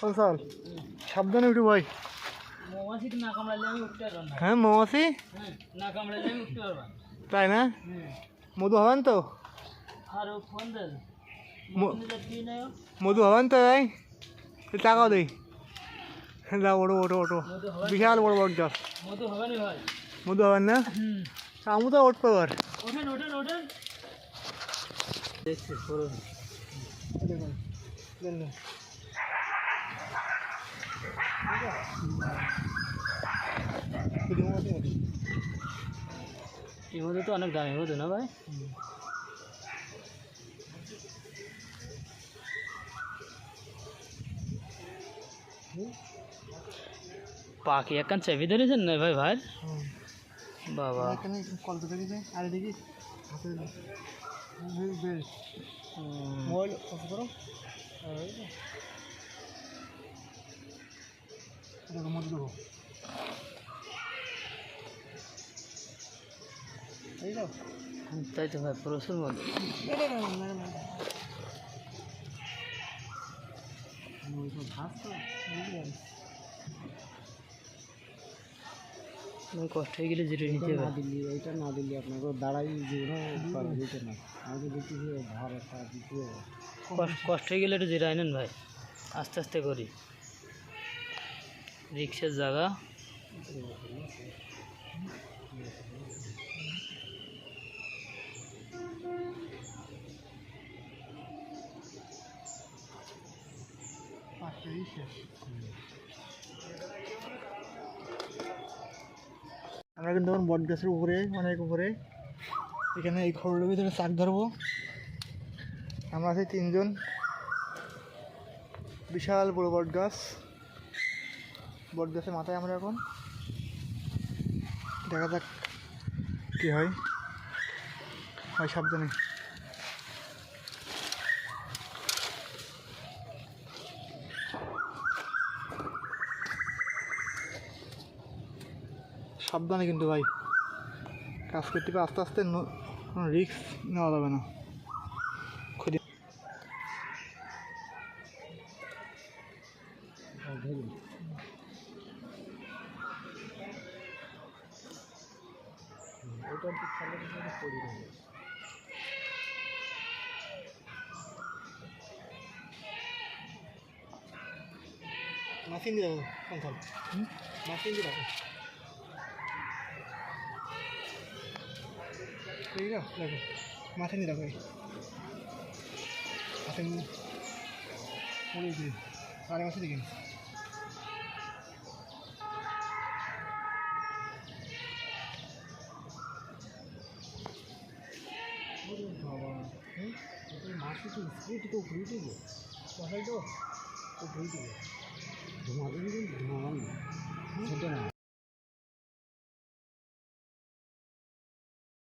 Consul সাবধানে উঠু ভাই। হ্যাঁ মৌমাছি? হ্যাঁ তাই না? মধু হবেন তো? মধু হবেন তো ভাই? টাকাও দেই। যা ওটো ওটো ওটো বিশাল বড় বড় গাছ মধু হবেন না? আমি তো ওঠেন ওঠেন দেখছি করুন দেখুন দেন না। এদিকে মৌমাছি মধু। এই মধু তো অনেক দামি মধু না ভাই পাখি একখান চেপে ধরেছেন না ভাই ভাই হুম। বাবা এখানে কলকাতা গেছে আর দেখি হাতে বেশ হুম। মোবাইল অফ করো আর এই যে। দেখো মধু দেখো এই যাও তাই তো ভাই প্রচুর মধু কষ্ট হয়ে গেলে জিরে নিতে হবে দিল্লি এইটা না দিল্লি আপনাকে দাঁড়াই করা যেত না আমি তো দেখছি যে দিতে কষ্ট- হয়ে গেলে একটু জিরাই নেন ভাই আস্তে আস্তে করি রিক্সার জায়গা আমরা কিন্তু এখন বট গাছের উপরে, অনেক উপরে। এখানে এই খড়ের ভিতরে চাক ধরবো। আমরা আছি তিনজন। বিশাল বড় বট গাছ। বট গাছের মাথায় আমরা এখন। দেখা যাক কি হয়। হয় সাবধানে। সাবধানে কিন্তু ভাই। কাজ করতে হবে আস্তে আস্তে কোনো রিস্ক নেওয়া যাবে না। খুঁজে মাসিন দিয়ে রাখো কনসাল মাসিন দিয়ে রাখো রাখো এই। নিয়ে পড়ে গিয়ে সাড়ে মাসে দিকে মাসে তো স্পিড তো ঘুরে দেবো কোথায় তো তো ঘুরে দেবো ধোঁয়া